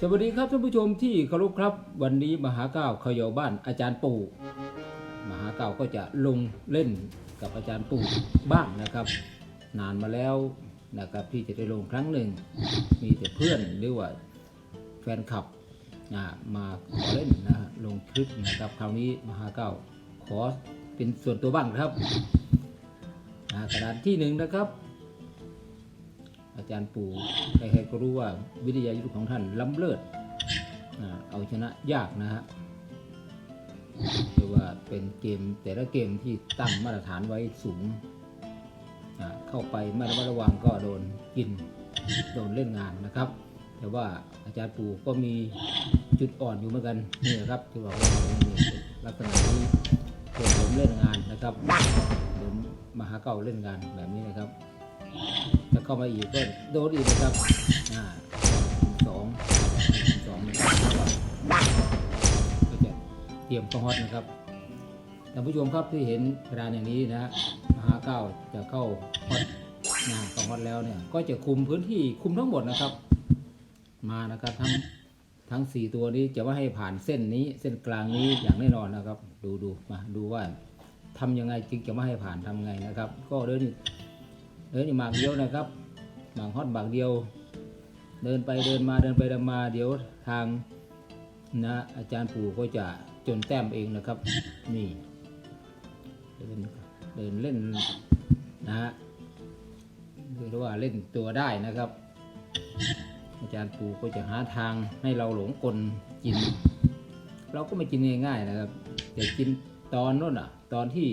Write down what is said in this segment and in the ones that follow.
สวัสดีครับท่านผู้ชมที่เคารพครับ วันนี้มหาเก้าวเขยอบ้านอาจารย์ปู่มหาเก้าวก็จะลงเล่นกับอาจารย์ปู่บ้างนะครับ นานมาแล้วนะครับที่จะได้ลงครั้งหนึ่ง มีแต่เพื่อนหรือว่าแฟนคลับนะมาขอเล่นนะลงคลิปนะครับคราวนี้มหาเก้าวขอเป็นส่วนตัวบ้างครับนะกระดานที่หนึ่งนะครับ อาจารย์ปู่ใครๆก็รู้ว่าวิทยายุทธของท่านล้ำเลิศอ่าเอาชนะยากนะฮะเรียกว่าเป็นเกมแต่ละเกมที่ตั้งมาตรฐานไว้สูง เข้าไปไม่ระมัดระวังก็โดนกิน โดนเล่นงานนะครับ แต่ว่าอาจารย์ปู่ก็มีจุดอ่อนอยู่เหมือนกันนี่นะครับที่บอกว่ามีลักษณะที่โดนผมเล่นงานนะครับโดนมหาเก่าเล่นงานแบบนี้นะครับ เข้ามาอีกก็โดนอีกนะครับอ่าสองสองนะครับก็จะเตรียมเข้าฮอตนะครับท่านผู้ชมครับที่เห็นกระดานอย่างนี้นะฮะมหาเก้าจะเข้าฮอตนะเข้าฮอตแล้วเนี่ย ก็จะคุมพื้นที่คุมทั้งหมดนะครับ มานะครับทั้งทั้งสี่ตัวนี้จะว่าให้ผ่านเส้นนี้เส้นกลางนี้อย่างแน่นอนนะครับ ดูดูมาดูว่าทำยังไงจึงจะไม่ให้ผ่านทำไงนะครับ ก็เดินเดินหมากเดียวนะครับ หมากฮอตหมากเดียว เดินไปเดินมาเดินไปเดินมา เดี๋ยวทางนะอาจารย์ปู่ก็จะจนแต้มเองนะครับ นี่เดินเดินเล่นนะฮะเรียกว่าเล่นตัวได้นะครับ อาจารย์ปู่ก็จะหาทางให้เราหลงกลกิน เราก็ไม่กินง่ายๆนะครับแต่กินตอนนู้นอะ ตอนที่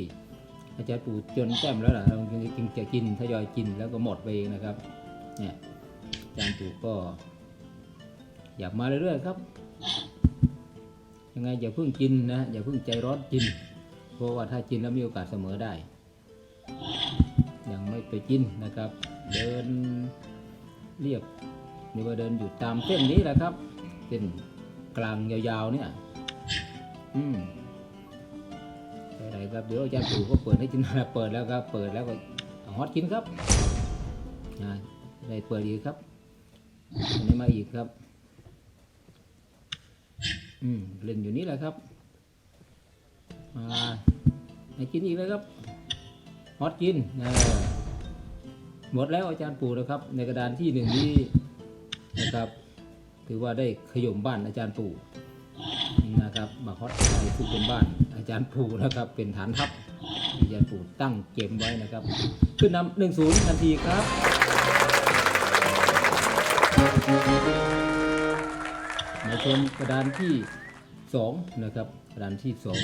อาจารย์ปู่จนแต้มแล้วล่ะเราจึงจะกินทยอยกินแล้วก็หมดไปเองนะครับ เนี่ยอาจารย์ปู่ก็อยากมาเรื่อยๆครับ ยังไงอย่าเพิ่งกินนะอย่าเพิ่งใจร้อนกิน เพราะว่าถ้ากินแล้วมีโอกาสเสมอได้ ยังไม่ไปกินนะครับ เดินเรียบหรือว่าเดินอยู่ตามเส้นนี้แหละครับเส้นกลางยาวๆเนี่ย อืมอะไรครับเดี๋ยวอาจารย์ปู่ก็เปิดให้กินเปิดแล้วครับ เปิดแล้วก็ฮอตกินครับ ได้เปิดอีกครับอันนี้มาอีกครับ อืมเล่นอยู่นี่แหละครับมาให้กินอีกเลยครับฮอตกินอ่าหมดแล้วอาจารย์ปู่นะครับ ในกระดานที่หนึ่งนี้นะครับ ถือว่าได้ขย่มบ้านอาจารย์ปู่นะครับมาฮอตไทยซึ่งเป็นบ้านอาจารย์ปู่นะครับ เป็นฐานทัพอาจารย์ปู่ตั้งเกมไว้นะครับ ขึ้นนำหนึ่งศูนย์ทันทีครับ มาชมกระดานที่สองนะครับ กระดานที่สอง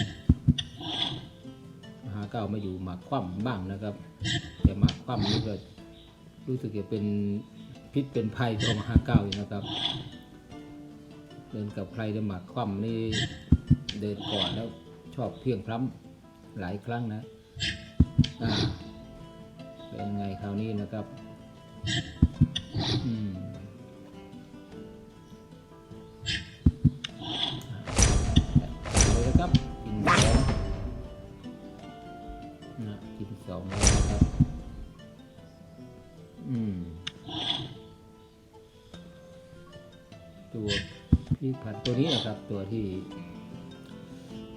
มหาเก้ามาอยู่หมากคว่ำบ้างนะครับ แต่หมากคว่ำนี่ก็รู้สึกจะเป็นพิษเป็นภัยต่อมหาเก้าอยู่นะครับ เดินกับใครจะหมากคว่ำนี่เดินก่อนแล้วชอบเพียงพล้ำหลายครั้งนะเป็นไงคราวนี้นะครับ อืม ตัวพี่ผัดตัวนี้นะครับ ตัวที่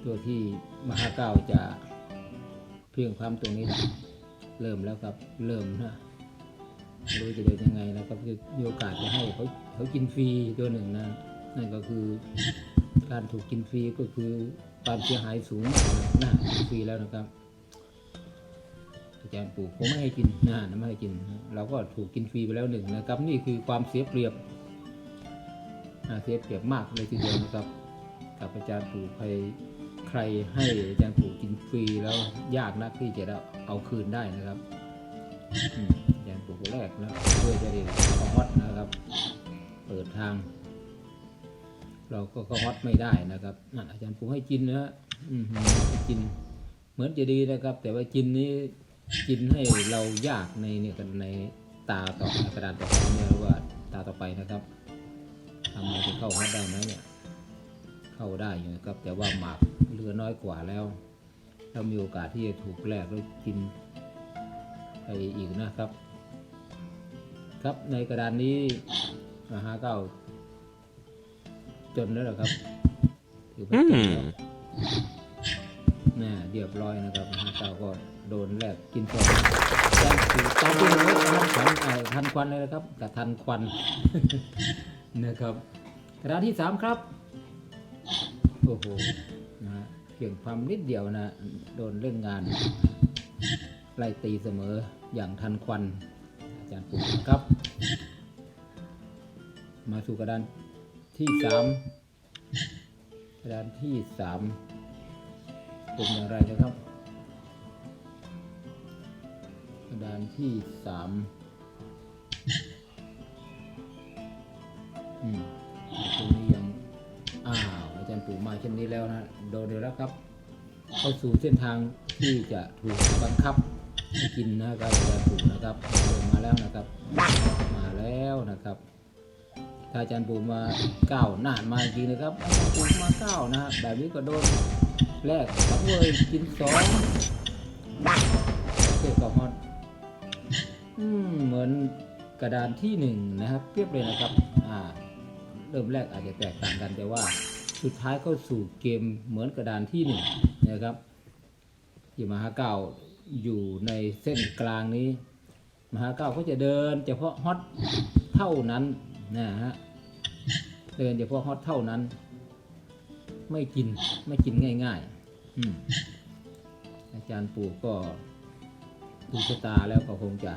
ตัวที่มหาเก้าจะเพียงความตรงนี้เริ่มแล้วครับเริ่มนะรู้จะเดินยังไงนะครับคือมีโอกาสจะให้เขาเขากินฟรีตัวหนึ่งนะนั่นก็คือการถูกกินฟรีก็คือความเสียหายสูงนะกินฟรีแล้วนะครับอาจารย์ปู่ผมไม่ให้กินนะไม่ให้กิน เราก็ถูกกินฟรีไปแล้วหนึ่งนะครับ นี่คือความเสียเปรียบ เสียเปรียบมากเลยทีเดียวนะครับ กับอาจารย์ปู่ใครใครให้อาจารย์ปู่กินฟรีแล้วยากนักที่จะเอาคืนได้นะครับอาจารย์ปู่แรกนะเพื่อจะได้เอฮอตนะครับ เปิดทาง เราก็ก็ฮอตไม่ได้นะครับอาจารย์ปู่ให้กินนะฮะกินเหมือนจะดีนะครับ แต่ว่ากินนี้กินให้เรายากในเนี่ยในตาต่อไปกระดานต่อไปเนี่ยหรือว่าตาต่อไปนะครับ ทำไมจะเข้าฮอตได้ไหมเนี่ย เข้าได้อยู่นะครับ แต่ว่าหมากเหลือน้อยกว่าแล้วเรามีโอกาสที่จะถูกแลกแล้วกินไปอีกนะครับ ครับในกระดานนี้มหาเก้าจนแล้วเหรอครับถือว่าจนแล้วน่เรียบร้อยนะครับมหาเก้าก็โดนแรกกินสองแจ้งถือตามที่เลยทันควันเอ่อทันควันเลยนะครับกับทันควัน นะครับกระดานที่สามครับโอ้โหนะฮะเพียงความนิดเดียวนะโดนเล่นงงาน ไล่ตีเสมออย่างทันควัน อาจารย์ปุ๊นะครับ มาสู่กระดานที่สามกระดานที่สามเป็นอย่างไรนะครับ กระดานที่สาม อืมตรงนี้ยังอ้าวอาจารย์ปู่มาเช่นนี้แล้วนะโดนเดียวแล้วครับ เข้าสู่เส้นทางที่จะถูกบังคับให้กินนะครับอาจารย์ปู่นะครับเดินมาแล้วนะครับ มาแล้วนะครับถ้าอาจารย์ปู่มาเก้าหน้ามาจริงนะครับอาจารย์ปู่มาเก้านะฮะแบบนี้ก็โดนแรกสังเวยกินสองเกิดกับฮอตอืมเหมือนกระดานที่หนึ่งนะครับเปรียบเลยนะครับ อ่า เริ่มแรกอาจจะแตกต่างกันแต่ว่าสุดท้ายเข้าสู่เกมเหมือนกระดานที่หนึ่งนะครับที่มหาเก้าอยู่ในเส้นกลางนี้ มหาเก้าก็จะเดินเฉพาะฮอตเท่านั้นนะฮะเดินเฉพาะฮอตเท่านั้น ไม่กินไม่กินง่ายๆอืมอาจารย์ปู่ก็ดูชะตาแล้วก็คงจะ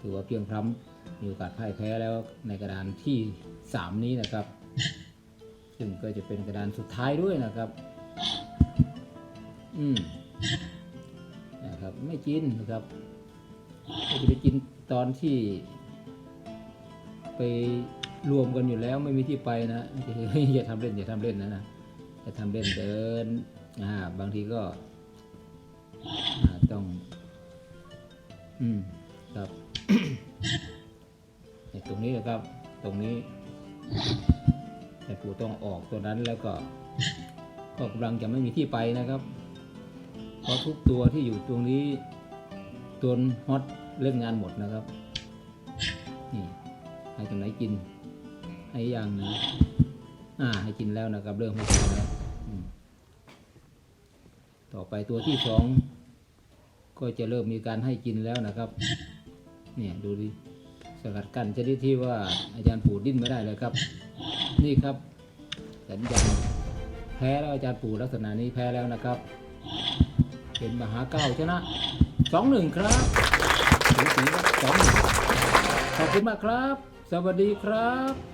ถือว่าเพียงพร้ำ มีโอกาสพ่ายแพ้แล้วในกระดานที่สามนี้นะครับ ซึ่งก็จะเป็นกระดานสุดท้ายด้วยนะครับ อืมนะครับไม่กินนะครับก็จะไปกินตอนที่ ไปรวมกันอยู่แล้วไม่มีที่ไปนะอย่าทำเล่นอย่าทำเล่นนะนะอย่าทำเล่นเดินอ่าบางทีก็อ่าต้อง อืมครับเนี่ย ตรงนี้นะครับ ตรงนี้ แต่ปู่ต้องออกตัวนั้นแล้วก็ ก็กำลังจะไม่มีที่ไปนะครับ เพราะทุกตัวที่อยู่ตรงนี้ตัวฮอตเล่นงานหมดนะครับนี่ให้ตรงไหนกิน ให้ยังนะอ่า ให้กินแล้วนะครับ เริ่มให้กินแล้วต่อไปตัวที่สองก็จะเริ่มมีการให้กินแล้วนะครับ เนี่ยดูดิ สกัดกั้นชนิดที่ว่าอาจารย์ปู่ดิ้นไม่ได้เลยครับ นี่ครับสัญญาณแพ้แล้วอาจารย์ปู่ลักษณะนี้แพ้แล้วนะครับ เป็นมหาเก้าชนะสองหนึ่งครับสีสีสองหนึ่งขอบคุณมากครับ สวัสดีครับ